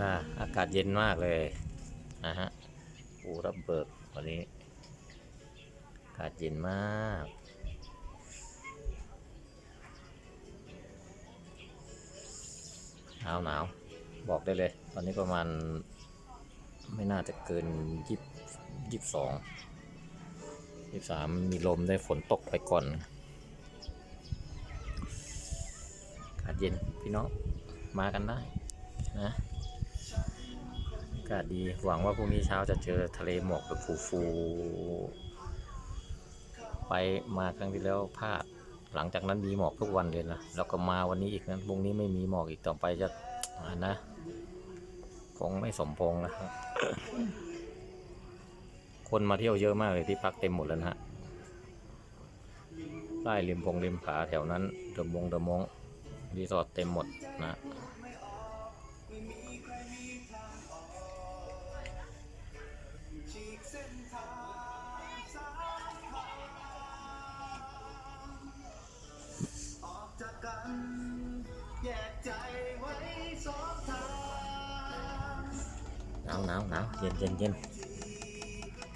อ่าอากาศเย็นมากเลยนะฮะปูรับเบิกวันนี้ อากาศเย็นมากหนาวหนาวบอกได้เลย ตอนนี้ประมาณไม่น่าจะเกินยี่ยี่สองยี่สามมีลมได้ฝนตกไปก่อนอากาศเย็นพี่น้องมากันได้นะากาศดี หวังว่าพรุ่งนี้เช้าจะเจอทะเลหมอกแบบฟูๆ ไปมาครั้งที่แล้วพลาด หลังจากนั้นมีหมอกทุกวันเลยนะ แล้วก็มาวันนี้อีกนะพรุ่งนี้ไม่มีหมอกอีกต่อไปจะอ่านะ คงไม่สมพงนะครับคนมาเที่ยวเยอะมากเลยที่พักเต็มหมดแล้วนะฮะไล่ริมพงริมผาแถวนั้นเดอะมงเดอะมงรีสอร์ทเต็มหมดนะ ไว้สองทางหนาวหนาวหนาวเย็นเย็นเย็น